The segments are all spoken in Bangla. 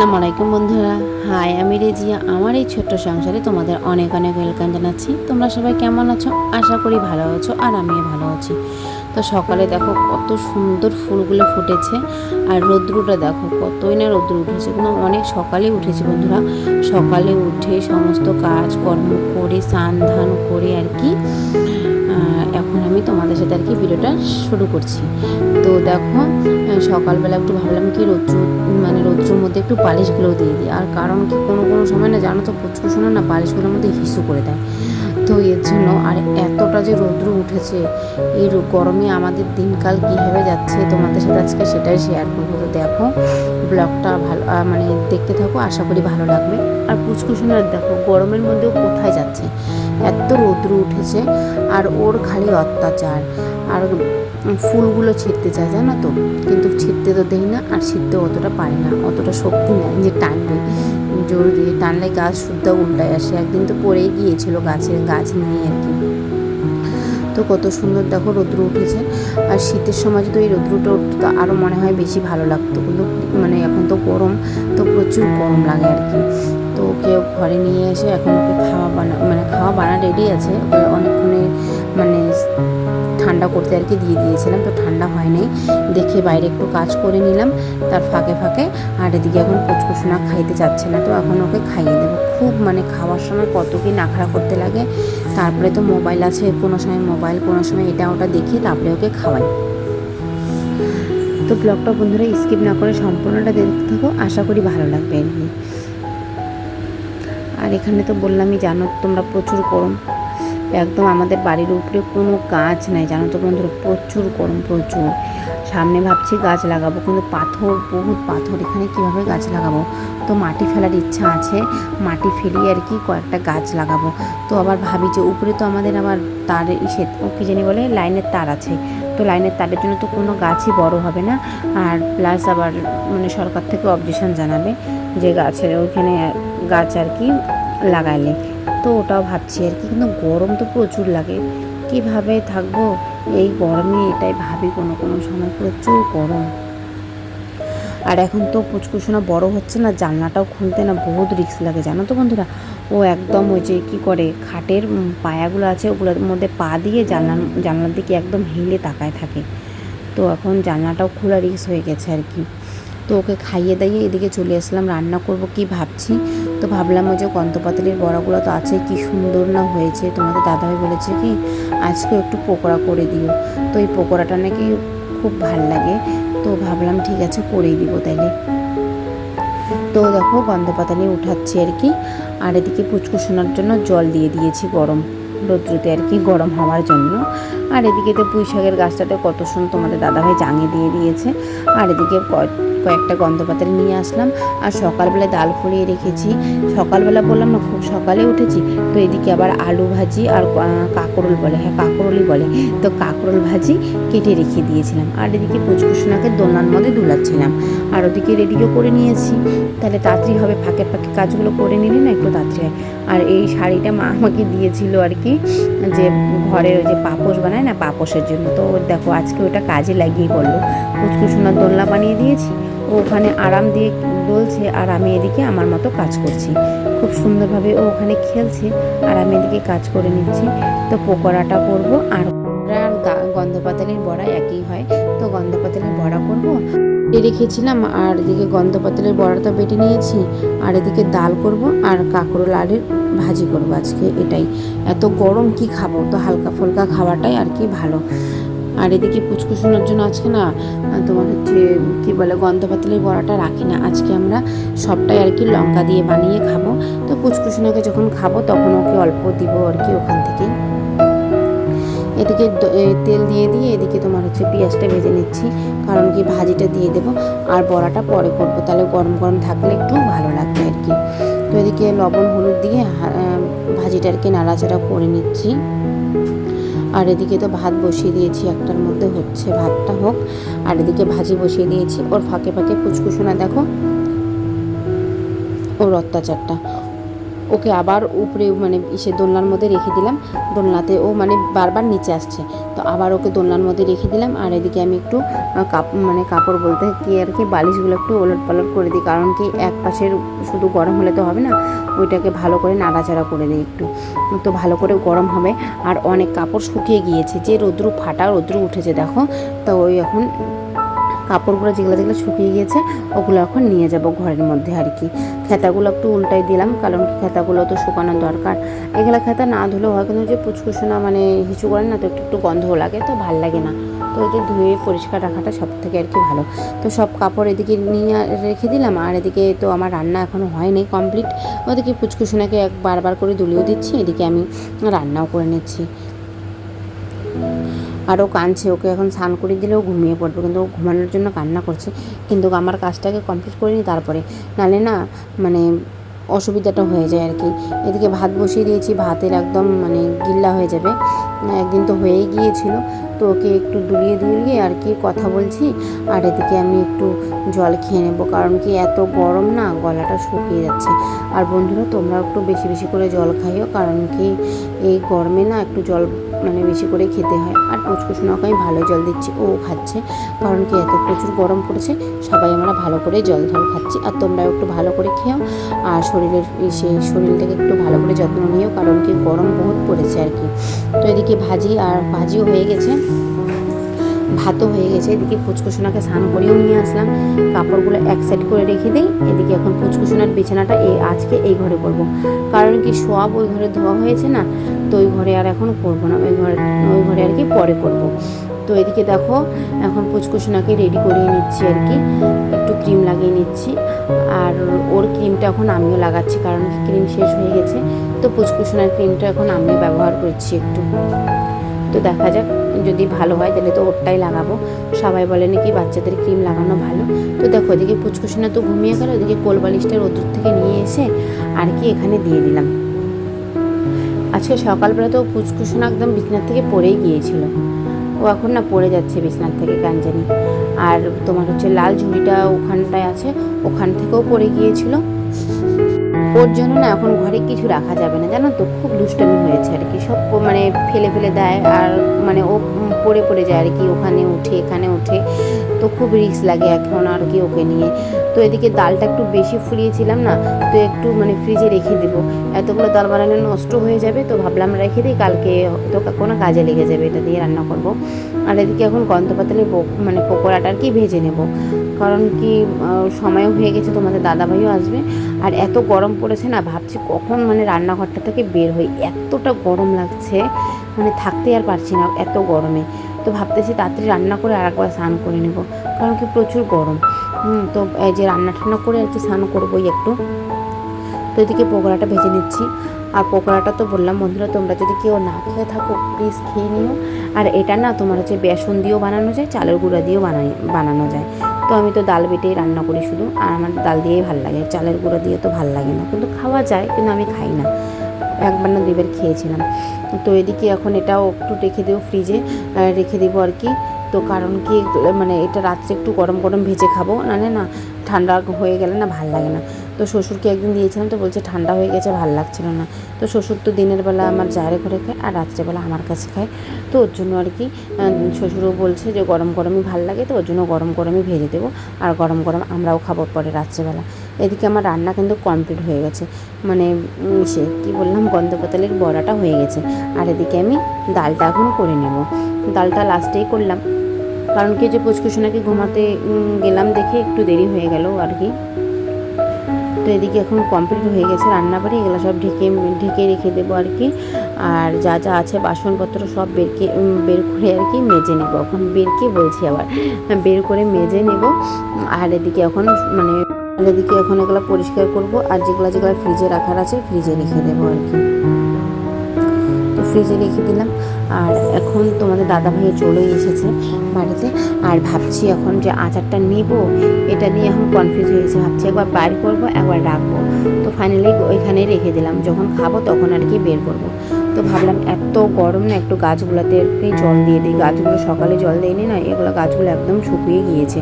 আসসালামু আলাইকুম বন্ধুরা। হাই, আমি রেজিয়া। আমার এই ছোট্ট সংসারে তোমাদের অনেক অনেক ওয়েলকাম জানাচ্ছি। তোমরা সবাই কেমন আছো? আশা করি ভালো আছো আর আমিও ভালো আছি। তো সকালে দেখো কত সুন্দর ফুলগুলো ফুটেছে আর রৌদ্রটা দেখো কতই না রৌদ্র উঠেছে। কিন্তু অনেক সকালে উঠেছে বন্ধুরা। সকালে উঠে সমস্ত কাজ কর্ম করে স্নান ধান করে আর কি আমি তোমাদের সাথে আর কি ভিডিওটা শুরু করছি। তো দেখো সকালবেলা একটু ভাবলাম কি রৌদ্র মানে রৌদ্রের মধ্যে একটু পালিশগুলো দিয়ে দিই। আর কারণ কি, কোনো কোনো সময় না জানো তো, প্রচুর সময় না পালিশগুলোর মধ্যে হিসু করে দেয়। তো এর জন্য আর এতটা যে রৌদ্র উঠেছে, এই গরমে আমাদের দিনকাল কীভাবে যাচ্ছে তোমাদের সাথে আজকে সেটাই শেয়ার করব। তো দেখো ব্লগটা ভালো মানে দেখতে থাকো, আশা করি ভালো লাগবে। আর পুচকুসুনার দেখো, গরমের মধ্যেও কোথায় যাচ্ছে? এত রৌদ্র উঠেছে আর ওর খালি অত্যাচার। আর ফুলগুলো ছিঁড়তে চায়, জানো তো? কিন্তু ছিঁড়তে তো দেই না আর ছিঁড়তে অতটা পারি না, অতটা শক্তি নেই যে টানবে। জোর দিয়ে টানলে গাছ শুদ্ধ উল্টায় আসে। একদিন তো পড়েই গিয়েছিল গাছের, গাছ নিয়ে আর কি। তো কত সুন্দর দেখো রৌদ্র উঠেছে। আর শীতের সময় যদি এই রৌদ্রটা উঠতো আরও মনে হয় বেশি ভালো লাগতো। কিন্তু মানে এখন তো গরম, তো প্রচুর গরম লাগে আর কি। তো ওকে ঘরে নিয়ে এসে এখন ওকে খাওয়া বানা মানে খাওয়া বানা রেডি আছে। ওকে অনেকক্ষণে মানে ঠান্ডা করতে আর কি দিয়ে দিয়েছিলাম, তো ঠান্ডা হয় নাই দেখে বাইরে একটু কাজ করে নিলাম, তার ফাঁকে ফাঁকে। আর এদিকে এখন কুচকুচুনা খাইতে চাচ্ছে না, তো এখন ওকে খাইয়ে দেবো। খুব মানে খাওয়ার সময় কত কি নাখড়া করতে লাগে। তারপরে তো মোবাইল আছে, কোনো সময় মোবাইল, কোনো সময় এটা ওটা দেখি, তারপরে ওকে খাওয়াই। তো ব্লগটা বন্ধুরা স্কিপ না করে সম্পূর্ণটা দেখতে থাকো, আশা করি ভালো লাগবে আর এখানে তো বললামই, জানো তোমরা প্রচুর গরম। একদম আমাদের বাড়ির উপরে কোনো গাছ নাই, জানো তো বন্ধুরা, প্রচুর গরম, প্রচুর। সামনে ভাবছি গাছ লাগাবো, কিন্তু পাথর, বহুত পাথর, এখানে কীভাবে গাছ লাগাবো? তো মাটি ফেলার ইচ্ছা আছে, মাটি ফেলিয়ে আর কি কয়েকটা গাছ লাগাবো। তো আবার ভাবি যে উপরে তো আমাদের আবার তার ইসে, ও কী জানি বলে, লাইনের তার আছে। তো লাইনের তারের জন্য তো কোনো গাছই বড় হবে না, আর প্লাস আবার মানে সরকার থেকে অবজেকশন জানাবে। যে গাছের ওইখানে গাছ আর কি লাগাইলে তো ওটাও ভাবছি আর কি, কিন্তু গরম তো প্রচুর লাগে। কীভাবে থাকব? এই গরমে এটাই ভাবি কোনো কোনো সময় প্রচুর গরম। আর এখন তো পুচকুসোনা বড় হচ্ছে না, জানলাটাও খুলতে না বহুত রিক্স লাগে, জানো তো বন্ধুরা? ও একদম ওই যে কী করে, খাটের পায়াগুলো আছে, ওগুলোর মধ্যে পা দিয়ে জানলা, জানলার দিকে একদম হেলে তাকায় থাকে। তো এখন জানলাটাও খোলা রিক্স হয়ে গেছে আর কি। তো ওকে খাইয়ে দাইয়ে এদিকে চলে আসলাম, রান্না করব কি ভাবছি? তো ভাবলাম ওই যে কন্তপাতালির বড়াগুলো তো আছে, কি সুন্দর না হয়েছে? তোমাদের দাদাভাই বলেছে কি আজকে একটু পকোড়া করে দিও। তো এই পকোড়াটা নাকি খুব ভালো লাগে। তো ভাবলাম ঠিক আছে করেই দিব তাইলে। তো দেখো গন্ধপাতালি উঠাচ্ছি আর কি, আর এদিকে পুচকুশোনার জন্য জল দিয়ে দিয়েছি গরম, রৌদ্রতে আর কি গরম হওয়ার জন্য। আর এদিকে তো পুঁই শাকের গাছটাতে কত সুন্দর তোমাদের দাদাভাই জাঙে দিয়ে দিয়েছে। আর এদিকে কয়েকটা গন্ধপাতালি নিয়ে আসলাম। আর সকালবেলা ডাল ফুলিয়ে রেখেছি। সকালবেলা বললাম, না, খুব সকালে উঠেছি। তো এদিকে আবার আলু ভাজি আর কাঁকরোল বলে হ্যাঁ কাঁকরোলই বলে। তো কাঁকরোল ভাজি কেটে রেখে দিয়েছিলাম। আর এদিকে পুচকুসোনাকে দোলনার মধ্যে দুলাচ্ছিলাম। আর ওদিকে রেডিও করে নিয়েছি। তাহলে তাড়াতাড়ি হবে, ফাঁকে ফাঁকে কাজগুলো করে নিলে না একটু তাড়াতাড়ি হয়। আর এই শাড়িটা মা আমাকে দিয়েছিল আর কি, যে ঘরের ওই যে পাপোশ বানায় না, পাপোশের জন্য। তো দেখো আজকে ওটা কাজে লাগিয়ে বলল কুচকুসোনার দোলনা বানিয়ে দিয়েছি, ও ওখানে আরাম দিয়ে দোলছে আর আমি এদিকে আমার মতো কাজ করছি। খুব সুন্দরভাবে ও ওখানে খেলছে, আর আমি এদিকে কাজ করে নিচ্ছি। তো পকোড়াটা করব, আর গন্ধপাতালির বড়া একই হয়। তো গন্ধপাতালির বড়া করব। রেখেছিলাম আর এদিকে গন্ধপাতালের বড়াটা বেটে নিয়েছি। আর এদিকে ডাল করব আর কাঁকরোল আলুর ভাজি করব আজকে এটাই। এত গরম কি খাব? তো হালকা ফুলকা খাওয়াটাই আর কি ভালো। আর এদিকে পুচকুসোনার জন্য আজকে না তোমার হচ্ছে কি বলে, গন্ধপাতালের বড়াটা রাখি না। আজকে আমরা সবটাই আর কি লঙ্কা দিয়ে বানিয়ে খাব। তো পুচকুসোনাকে যখন খাব তখন ওকে অল্প দিব আর কি ওখান থেকে এদিকে তেল দিয়ে দিয়ে এদিকে তোমার হচ্ছে পেঁয়াজটা ভেজে নিচ্ছি। কারণ কি ভাজিটা দিয়ে দেবো, আর বড়াটা পরে করব। তাহলে গরম গরম থাকলে একটু ভালো লাগবে আর কি। তো এদিকে লবণ, হলুদ দিয়ে ভাজিটা আর কি নাড়াচাড়া করে নিচ্ছি। আর এদিকে তো ভাত বসিয়ে দিয়েছি, একটার মধ্যে হচ্ছে ভাতটা হোক। আর এদিকে ভাজি বসিয়ে দিয়েছি। ওর ফাঁকে ফাঁকে কুচকুচোনা, দেখো। ওর অত্যাচারটা। ওকে আবার উপরে মানে ইসে দোলনার মধ্যে রেখে দিলাম। দোলনাতে ও মানে বারবার নিচে আসছে। তো আবার ওকে দোলনার মধ্যে রেখে দিলাম। আর এদিকে আমি একটু কাপ মানে কাপড় বলতে কি আর কি, বালিশগুলো একটু ওলট পালট করে দিই। কারণ কি এক পাশের শুধু গরম হলে তো হবে না, ওইটাকে ভালো করে নাড়াচাড়া করে দিই একটু। তো ভালো করে গরম হবে। আর অনেক কাপড় শুকিয়ে গিয়েছে। যে রোদ্রু ফাটা রোদ্রু উঠেছে, দেখো। তো ওই এখন কাপড়গুলো যেগুলো যেগুলো শুকিয়ে গিয়েছে, ওগুলো এখন নিয়ে যাব ঘরের মধ্যে আর কি। খেতাগুলো একটু উল্টাই দিলাম, কারণ খেতাগুলো তো শুকানো দরকার। এগুলো খেতা না ধুলেও হয়, কিন্তু যে পুচকুচোনা মানে হিচু করে না, তো একটু একটু গন্ধও লাগে, তো ভালো লাগে না। তো ওই যে ধুয়ে পরিষ্কার রাখাটা সব থেকে আর কি ভালো। তো সব কাপড় এদিকে নিয়ে রেখে দিলাম, আর এদিকে তো আমার রান্না এখনও হয়নি কমপ্লিট। ওদিকে পুচকুসোনাকে এক বারবার করে দুলিয়ে দিচ্ছি, এদিকে আমি রান্নাও করে নিচ্ছি। আরও কাঁদছে। ওকে এখন স্নান করে দিলেও ঘুমিয়ে পড়বে। কিন্তু ও ঘুমানোর জন্য কান্না করছে। কিন্তু আমার কাজটাকে কমপ্লিট করিনি তারপরে। নালে না মানে অসুবিধাটা হয়ে যায় আর কি। এদিকে ভাত বসিয়ে দিয়েছি। ভাতের একদম মানে গিল্লা হয়ে যাবে। একদিন তো হয়েই গিয়েছিল, তো ওকে একটু দুলিয়ে দুলিয়ে আর কি কথা বলছি, আর এদিকে আমি একটু জল খেয়ে নেব, কারণ কি এত গরম না, গলাটা শুকিয়ে যাচ্ছে। আর বন্ধুরা, তোমরা একটু বেশি বেশি করে জল খাইও, কারণ কি এই গরমে না একটু জল মানে বেশি করে খেতে হয়। আর পুচকুসোনাকে আমি ভালো জল দিচ্ছি, ও খাচ্ছে, কারণ কি এত প্রচুর গরম পড়েছে, সবাই আমরা ভালো করে জল ঢল খাচ্ছি, আর তোমরা একটু ভালো করে খেও, আর শরীরের সে শরীরটাকে একটু ভালো করে যত্ন নিও, কারণ কি গরম বহুত পড়েছে আর কি। তো এদিকে ভাজি আর ভাজিও হয়ে গেছে। ভাতও হয়ে গেছে। এদিকে ফুচকুসোনাকে স্নান করেও নিয়ে আসলাম। কাপড়গুলো এক সাইড করে রেখে দিই। এদিকে এখন ফুচকুসোনার বিছানাটা এই আজকে এই ঘরে করব। কারণ কি সব ওই ঘরে ধোয়া হয়েছে না, তো ওই ঘরে আর এখন করব না। ওই ঘরে ওই ঘরে আর কি পরে করব। তো এদিকে দেখো, এখন পুচকুসোনাকে রেডি করিয়ে নিচ্ছি আর কি। একটু ক্রিম লাগিয়ে নিচ্ছি। আর ওর ক্রিমটা এখন আমিও লাগাচ্ছি কারণ ক্রিম শেষ হয়ে গেছে। তো পুচকুসোনার ক্রিমটা এখন আমিও ব্যবহার করছি একটু। তো দেখা যাক, যদি ভালো হয় তাহলে তো ওরটাই লাগাবো। সবাই বলে নাকি বাচ্চাদের ক্রিম লাগানো ভালো। তো দেখো, ওদিকে পুচকুসোনা তো ঘুমিয়ে গেল, ওদিকে কোলবালিশটা রোদ্দুর থেকে নিয়ে এসে আর কি এখানে দিয়ে দিলাম। আজকে সকালবেলা তো পুচকুসোনা একদম বিছনার থেকে পড়েই গিয়েছিল। ও এখন না পড়ে যাচ্ছে বিছনার থেকে কাঞ্জানি আর তোমার হচ্ছে লাল ঝুড়িটা ওখানটায় আছে, ওখান থেকেও পড়ে গিয়েছিল। ওর জন্য না এখন ঘরে কিছু রাখা যাবে না, জানো তো? খুব দুষ্টামি হয়েছে আর কি। সব মানে ফেলে ফেলে দেয় আর মানে ও পড়ে পড়ে যায় আর কি। ওখানে উঠে, এখানে উঠে তো খুব রিস্ক লাগে এখন আর কি ওকে নিয়ে। তো এদিকে ডালটা একটু বেশি ফুলিয়েছিলাম না, তো একটু মানে ফ্রিজে রেখে দেবো। এতগুলো ডাল বানালে নষ্ট হয়ে যাবে, তো ভাবলাম রেখে দিই, কালকে তো কোনো কাজে লেগে যাবে এটা দিয়ে রান্না করব। আর এদিকে এখন গন্ধ পাতালে মানে পকোড়াটা আর কি ভেজে নেব। কারণ কি সময়ও হয়ে গেছে, তোমাদের দাদাভাইও আসবে। আর এত গরম পড়েছে না, ভাবছি কখন মানে রান্নাঘরটা থেকে বের হই। এতটা গরম লাগছে মানে থাকতে আর পারছি না এত গরমে। তো ভাবতেছি তাড়াতাড়ি রান্না করে আর একবার স্নান করে নেব। কারণ কি প্রচুর গরম। তো এই যে রান্না টান্না করে আর কি স্নান করবোই একটু। তো এদিকে পকোড়াটা ভেজে নিচ্ছি। আর পকোড়াটা তো বললাম, বন্ধুরা, তোমরা যদি কেউ না খেয়ে থাকো প্লিজ খেয়ে নিও। আর এটা না তোমার হচ্ছে বেসন দিয়েও বানানো যায়, চালের গুঁড়া দিয়েও বানাই, বানানো যায়। তো আমি তো ডাল বেটেই রান্না করি শুধু। আর আমার ডাল দিয়েই ভালো লাগে, চালের গুঁড়া দিয়ে তো ভালো লাগে না। কিন্তু খাওয়া যায়, কিন্তু আমি খাই না। একবার না দুইবার খেয়েছিলাম। তো এদিকে এখন এটাও একটু রেখে দেবো ফ্রিজে রেখে দেবো আর কি। তো কারণ কি মানে এটা রাত্রে একটু গরম গরম ভেজে খাব, নাহলে না ঠান্ডা হয়ে গেলে না ভালো লাগে না। তো শ্বশুরকে একদিন দিয়েছিলাম তো বলছে ঠান্ডা হয়ে গেছে, ভালো লাগছিল না। তো শ্বশুর তো দিনের বেলা আমার জায়ের ঘরে খায় আর রাত্রেবেলা আমার কাছে খায়। তো ওর জন্য আর কি শ্বশুরও বলছে যে গরম গরমই ভালো লাগে তো ওর জন্য গরম গরমই ভেজে দেবো আর গরম গরম আমরাও খাব পরে রাত্রেবেলা এদিকে আমার রান্না কিন্তু কমপ্লিট হয়ে গেছে। মানে সে কী বললাম গন্ধপাতালের বড়াটা হয়ে গেছে। আর এদিকে আমি ডালটা এখন করে নেব। ডালটা লাস্টেই করলাম। কারণ কি যে পুচকুসোনাকে ঘুমাতে গেলাম দেখে একটু দেরি হয়ে গেল আর কি। তো এদিকে এখন কমপ্লিট হয়ে গেছে রান্নাবাড়ি, এগুলো সব ঢেকে ঢেকে রেখে দেবো আর কি। আর যা যা আছে বাসনপত্র সব বেরকে বের করে আর কি মেজে নেব। এখন বেরকে বলছি আবার, বের করে মেজে নেব। আর এদিকে এখন মানে এদিকে এখন এগুলো পরিষ্কার করব। আর যেগুলো যেগুলো ফ্রিজে রাখার আছে ফ্রিজে রেখে দেবো আর কি। ফ্রিজে রেখে দিলাম। আর এখন তোমাদের দাদা ভাই চলে এসেছে বাড়িতে। আর ভাবছি এখন যে আচারটা নেব, এটা নিয়ে এখন কনফিউজ হয়েছে ভাবছি একবার বাইর করব, একবার রাখব। তো ফাইনালি ওইখানে রেখে দিলাম। যখন খাব তখন আর কি বের করব। তো ভাবলাম এত গরম না একটু গাছগুলোতে জল দিয়ে দিই। গাছগুলো সকালে জল দেয়নি না, এগুলো গাছগুলো একদম শুকিয়ে গিয়েছে।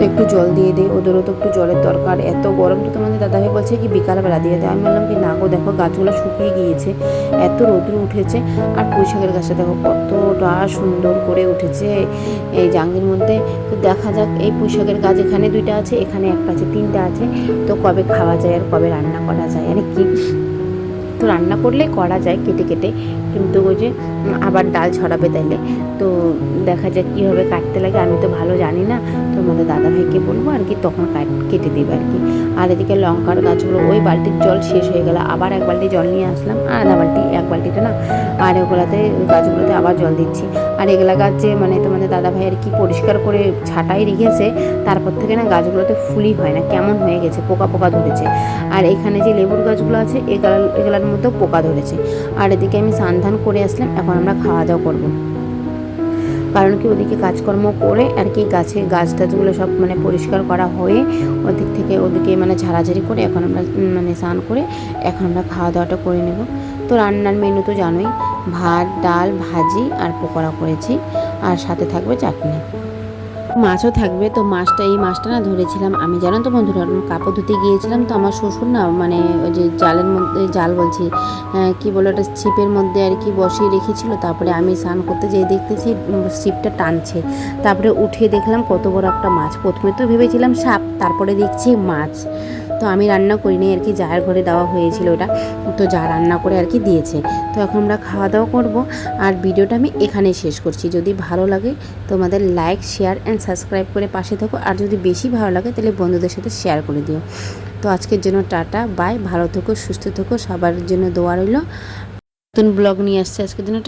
তো একটু জল দিয়ে দে, ওদেরও তো একটু জলের দরকার। এত গরম তো তোমাদের দাদাভাই বলছে কি বিকালবেলা দিয়ে দেয় আমি বললাম কি, না গো, দেখো গাছগুলো শুকিয়ে গিয়েছে, এত রোদ্র উঠেছে। আর পুঁইশাকের গাছটা দেখো কতটা সুন্দর করে উঠেছে এই জাঙ্গির মধ্যে। তো দেখা যাক, এই পুঁইশাকের গাছ এখানে দুইটা আছে, এখানে একটা আছে, তিনটা আছে। তো কবে খাওয়া যায় আর কবে রান্না করা যায়? আর কি? তো রান্না করলে করা যায় কেটে কেটে। কিন্তু ওই যে আবার ডাল ছড়াবে তাইলে। তো দেখা যাক কীভাবে কাটতে লাগে। আমি তো ভালো জানি না। তো আমাদের দাদাভাইকে বলব আর কি, তখন কাট- কেটে দেবে আর কি। আর এদিকে লঙ্কার গাছগুলো, ওই বালতির জল শেষ হয়ে গেল। আবার এক বালতি জল নিয়ে আসলাম। আর আধা বালতি, এক বালতিতে না। আর ওগুলাতে গাছগুলোতে আবার জল দিচ্ছি। আর এগুলা গাছ যে মানে তোমাদের দাদাভাই আর কি পরিষ্কার করে ছাটাই রেখেছে, তারপর থেকে না গাছগুলোতে ফুলই হয় না। কেমন হয়ে গেছে? পোকা পোকা ধরেছে। আর এখানে যে লেবুর গাছগুলো আছে, এগুলা, এগুলার মধ্যেও পোকা ধরেছে। আর এদিকে আমি সান্ধান করে আসলাম। এখন আমরা খাওয়া দাওয়া করব। কারণ কি ওদিকে কাজকর্ম করে আর কি গাছে গাছ টাছগুলো সব মানে পরিষ্কার করা হয়ে ওদিক থেকে ওদিকে মানে ঝাড়াঝাড়ি করে এখন আমরা মানে স্নান করে এখন আমরা খাওয়া দাওয়াটা করে নেব। তো রান্নার মেনু তো জানোই, ভাত, ডাল, ভাজি আর পকোড়া করেছি। আর সাথে থাকবে চাটনি। মাছও থাকবে তো মাছটা এই মাছটা না ধরেছিলাম আমি। জানো তো বন্ধুরা কাপড় ধুতে গিয়েছিলাম তো আমার শ্বশুর না মানে ওই যে জালের মধ্যে জাল বলছি আহ, কি বলে ওটা ছিপের মধ্যে আর কি বসিয়ে রেখেছিল। তারপরে আমি স্নান করতে যেয়ে দেখতেছি ছিপটা টানছে। তারপরে উঠে দেখলাম কত বড় একটা মাছ। প্রথমে তো ভেবেছিলাম সাপ তারপরে দেখছি মাছ। তো আমি রান্না করিনি, আর কি যার ঘরে দেওয়া হয়েছিল ওটা, তো যা রান্না করে আর কি দিয়েছে। তো এখন আমরা খাওয়া দাওয়া করব, আর ভিডিওটা আমি এখানেই শেষ করছি। যদি ভালো লাগে, তোমাদের লাইক শেয়ার অ্যান্ড সাবস্ক্রাইব করে পাশে থাকো। আর যদি বেশি ভালো লাগে, তাহলে বন্ধুদের সাথে শেয়ার করে দিও। তো আজকের জন্য টাটা বাই ভালো থেকো, সুস্থ থেকো, সবার জন্য দোয়া রইল। নতুন ব্লগ নিয়ে আসছে আজকের জন্য।